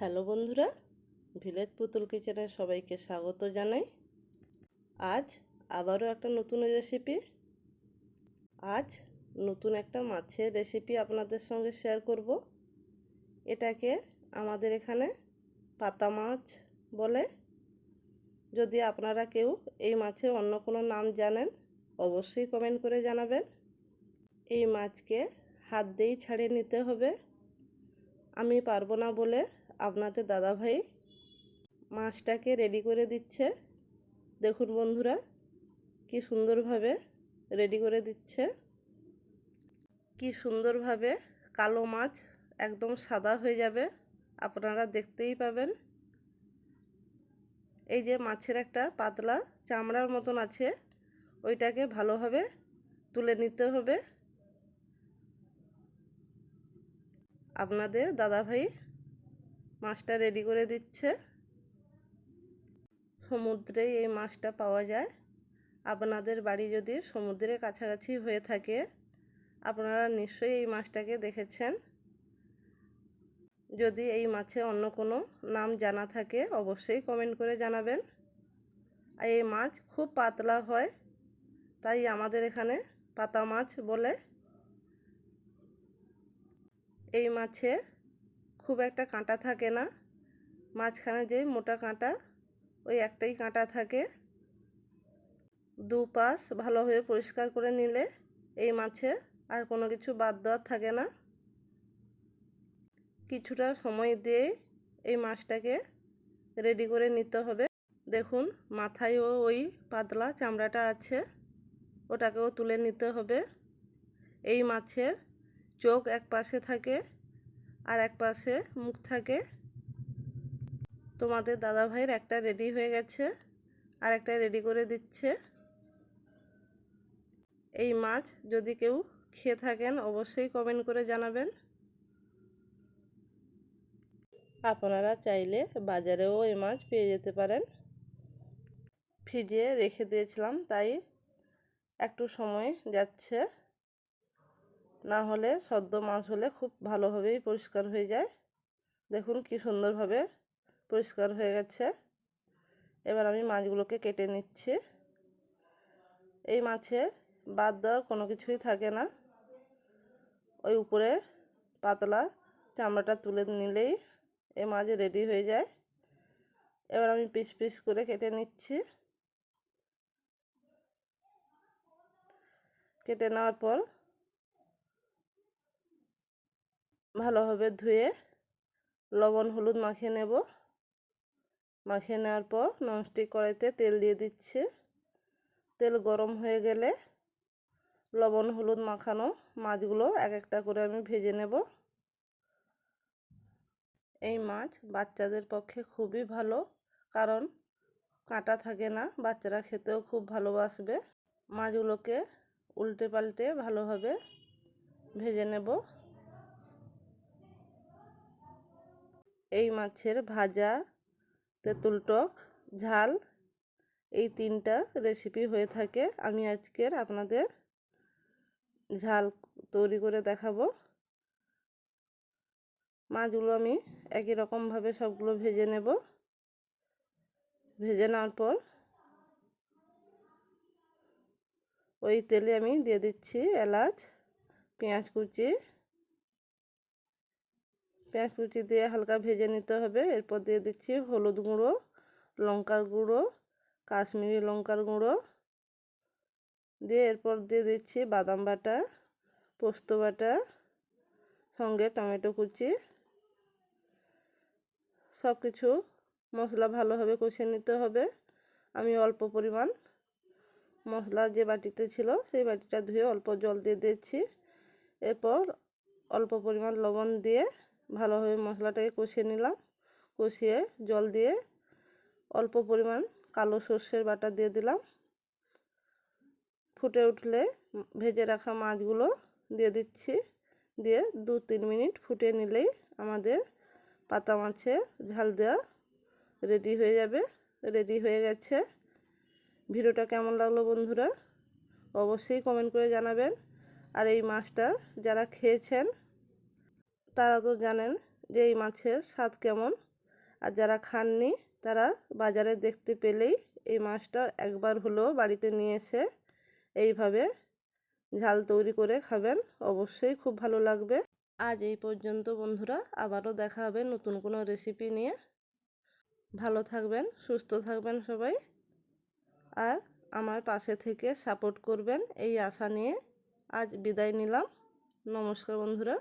Hello বন্ধুরা, village পুতুল কিচেনে সবাইকে স্বাগত জানাই। আজ আবারও একটা নতুন রেসিপি আজ নতুন একটা মাছের রেসিপি আপনাদের সঙ্গে শেয়ার করব। এটাকে আমাদের এখানে পাতা মাছ বলে। যদি আপনারা কেউ এই মাছের অন্য কোনো নাম জানেন, অবশ্যই কমেন্ট করে জানাবেন। এই মাছকে হাত দিয়েই ছাড়িয়ে নিতে হবে। আমি পারব না বলে আপনাদের দাদাভাই মাছটাকে রেডি করে দিচ্ছে। দেখুন বন্ধুরা, কি সুন্দরভাবে রেডি করে দিচ্ছে। কি সুন্দরভাবে কালো মাছ একদম সাদা হয়ে যাবে, আপনারা দেখতেই পাবেন। এই যে মাছের একটা পাতলা চামড়ার মতন আছে, ওইটাকে ভালোভাবে তুলে নিতে হবে। আপনাদের দাদাভাই মাছটা রেডি করে দিচ্ছে। সমুদ্রে এই মাছটা পাওয়া যায়। আপনাদের বাড়ি যদি সমুদ্রের কাছাকাছি হয়ে থাকে, আপনারা নিশ্চয়ই এই মাছটাকে দেখেছেন। যদি এই মাছে অন্য কোনো নাম জানা থাকে, অবশ্যই কমেন্ট করে জানাবেন। আর এই মাছ খুব পাতলা হয়, তাই আমাদের এখানে পাতা মাছ বলে। এই মাছে খুব একটা কাঁটা থাকে না। মাঝখানে যে মোটা কাঁটা, ওই একটাই কাঁটা থাকে। দু পাশ ভালোভাবে পরিষ্কার করে নিলে এই মাছে আর কোনো কিছু বাদ দেওয়ার থাকে না। কিছুটা সময় দিয়ে এই মাছটাকে রেডি করে নিতে হবে। দেখুন, মাথায়ও ওই পাতলা চামড়াটা আছে, ওটাকেও তুলে নিতে হবে। এই মাছের চোখ এক পাশে থাকে আর এক পাশে মুখ থাকে। তোমাদের দাদা ভাইয়ের একটা রেডি হয়ে গেছে আর একটা রেডি করে দিচ্ছে। এই মাছ যদি কেউ খেয়ে থাকেন, অবশ্যই কমেন্ট করে জানাবেন। আপনারা চাইলে বাজারেও এই মাছ পেয়ে যেতে পারেন। ফ্রিজে রেখে দিয়েছিলাম, তাই একটু সময় যাচ্ছে। না হলে সদ্য মাছ হলে খুব ভালোভাবেই পরিষ্কার হয়ে যায়। দেখুন কি সুন্দরভাবে পরিষ্কার হয়ে গেছে। এবার আমি মাছগুলোকে কেটে নিচ্ছি। এই মাছে বাদ দেওয়ার কোনো কিছুই থাকে না। ওই উপরে পাতলা চামড়াটা তুলে নিলেই এই মাছ রেডি হয়ে যায়। এবার আমি পিস পিস করে কেটে নিচ্ছি। কেটে নেওয়ার পর ভালোভাবে ধুয়ে লবণ, হলুদ মাখিয়ে নেব। মাখিয়ে নেওয়ার পর ননস্টিক কড়াইতে তেল দিয়ে দিচ্ছি। তেল গরম হয়ে গেলে লবণ, হলুদ মাখানো মাছগুলো এক একটা করে আমি ভেজে নেব। এই মাছ বাচ্চাদের পক্ষে খুবই ভালো, কারণ কাঁটা থাকে না, বাচ্চারা খেতেও খুব ভালোবাসবে। মাছগুলোকে উল্টে পাল্টে ভালোভাবে ভেজে নেব। এই মাছের ভাজা, তেঁতুল টক, ঝাল, এই তিনটা রেসিপি হয়ে থাকে। আমি আজকের আপনাদের ঝাল তৈরি করে দেখাবো। মাছগুলো আমি একই রকমভাবে সবগুলো ভেজে নেব। ভেজে নেওয়ার পর ওই তেলে আমি দিয়ে দিচ্ছি এলাচ, পেঁয়াজ কুচি পেঁয়াজ কুচি দিয়ে হালকা ভেজে নিতে হবে। এরপর দিয়ে দিচ্ছি হলুদ গুঁড়ো, লঙ্কার গুঁড়ো, কাশ্মীরি লঙ্কার গুঁড়ো। দিয়ে এরপর দিয়ে দিচ্ছি বাদাম বাটা, পোস্ত বাটা, সঙ্গে টমেটো কুচি। সব কিছু মশলা ভালোভাবে কষিয়ে নিতে হবে। আমি অল্প পরিমাণ মশলা যে বাটিতে ছিল সেই বাটিটা ধুয়ে অল্প জল দিয়ে দিচ্ছি। এরপর অল্প পরিমাণ লবণ দিয়ে ভালোভাবে মশলাটাকে কষিয়ে নিলাম। কষিয়ে জল দিয়ে অল্প পরিমাণ কালো সর্ষের বাটা দিয়ে দিলাম। ফুটে উঠলে ভেজে রাখা মাছগুলো দিয়ে দিচ্ছি। দিয়ে দু তিন মিনিট ফুটে নিলেই আমাদের পাতা মাছে ঝাল দেওয়া রেডি হয়ে যাবে, রেডি হয়ে গেছে। ভিডিওটা কেমন লাগল বন্ধুরা? অবশ্যই কমেন্ট করে জানাবেন। আর এই মাছটা যারা খেয়েছেন তারা তো জানেন যে এই মাছের স্বাদ কেমন। আর যারা খাননি, তারা বাজারে দেখতে পেলেই এই মাছটা একবার হলেও বাড়িতে নিয়ে এসে এইভাবে ঝাল তৈরি করে খাবেন। অবশ্যই খুব ভালো লাগবে। আজ এই পর্যন্ত বন্ধুরা, আবারও দেখা হবে নতুন কোনো রেসিপি নিয়ে। ভালো থাকবেন, সুস্থ থাকবেন সবাই। আর আমার পাশে থেকে সাপোর্ট করবেন এই আশা নিয়ে। আজ বিদায় নিলাম। নমস্কার বন্ধুরা।